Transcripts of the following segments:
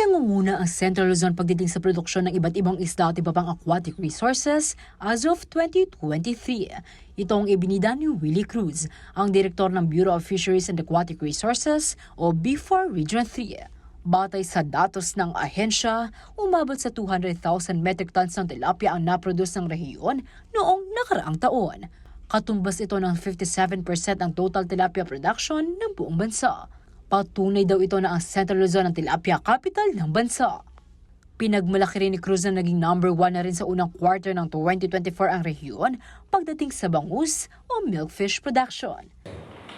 Nangunguna ang Central Luzon pagdating sa produksyon ng iba't ibang isda at iba pang aquatic resources as of 2023. Ito ang ibinida ni Willie Cruz, ang direktor ng Bureau of Fisheries and Aquatic Resources o B4 Region 3. Batay sa datos ng ahensya, umabot sa 200,000 metric tons ng tilapia ang naproduce ng rehiyon noong nakaraang taon. Katumbas ito ng 57% ng total tilapia production ng buong bansa. Patunay daw ito na ang Central Luzon ang tilapia capital ng bansa. Pinagmalaki rin ni Cruz na naging number one na rin sa unang quarter ng 2024 ang rehiyon pagdating sa bangus o milkfish production.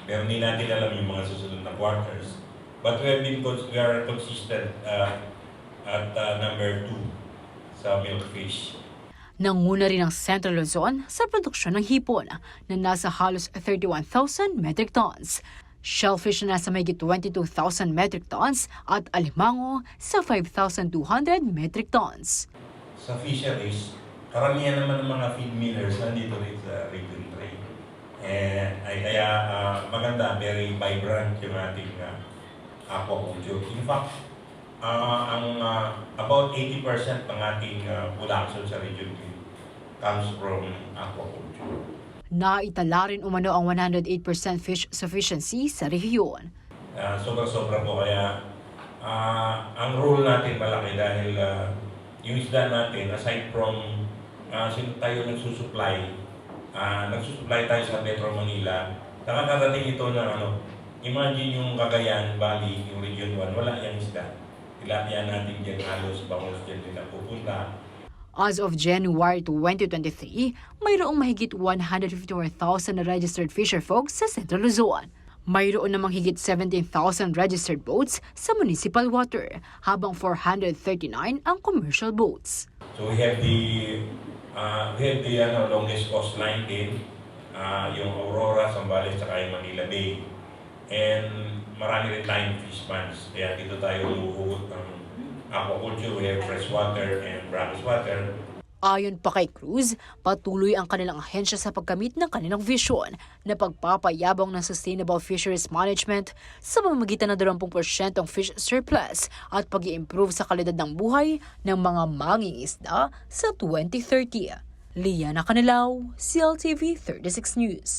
Pero hindi natin alam yung mga susunod na quarters. But we have been we are consistent uh, at uh, number two sa milkfish. Nanguna rin ang Central Luzon sa produksyon ng hipon na nasa halos 31,000 metric tons. Shellfish na nasa mahigit 22,000 metric tons at alimango sa 5,200 metric tons. Sa fisheries, karamihan naman ng mga feed millers nandito rin sa region 3. Eh, ay kaya uh, maganda, very vibrant yung ating uh, aquaculture. In fact, uh, ang uh, about 80% ng ating uh, production sa region 3 comes from aquaculture. Naitala rin umano ang 108% fish sufficiency sa rehiyon. Ah, sobra-sobra po kaya ah, ang role natin malaki dahil ah, yung isda natin aside from uh, sino tayo nagsusupply ah, nagsusupply tayo sa Metro Manila nakakarating ito ng ano imagine yung Cagayan Valley yung Region 1 wala yung isda tilapia natin dyan halos bangos dyan din pupunta As of January 2023, mayroong mahigit 154,000 na registered fisher folks sa Central Luzon. Mayroon namang higit 17,000 registered boats sa municipal water, habang 439 ang commercial boats. So we have the uh, we have the ano, longest coastline din, uh, yung Aurora, Zambales, yung Manila Bay. And marami rin tayong fish ponds. Kaya dito tayo lumuhugot ng aquaculture. We have freshwater and brackish water. Ayon pa kay Cruz, patuloy ang kanilang ahensya sa pagkamit ng kanilang vision na pagpapayabong ng sustainable fisheries management sa pamamagitan ng 20% ng fish surplus at pag improve sa kalidad ng buhay ng mga mangingisda sa 2030. Liana Canilaw, CLTV 36 News.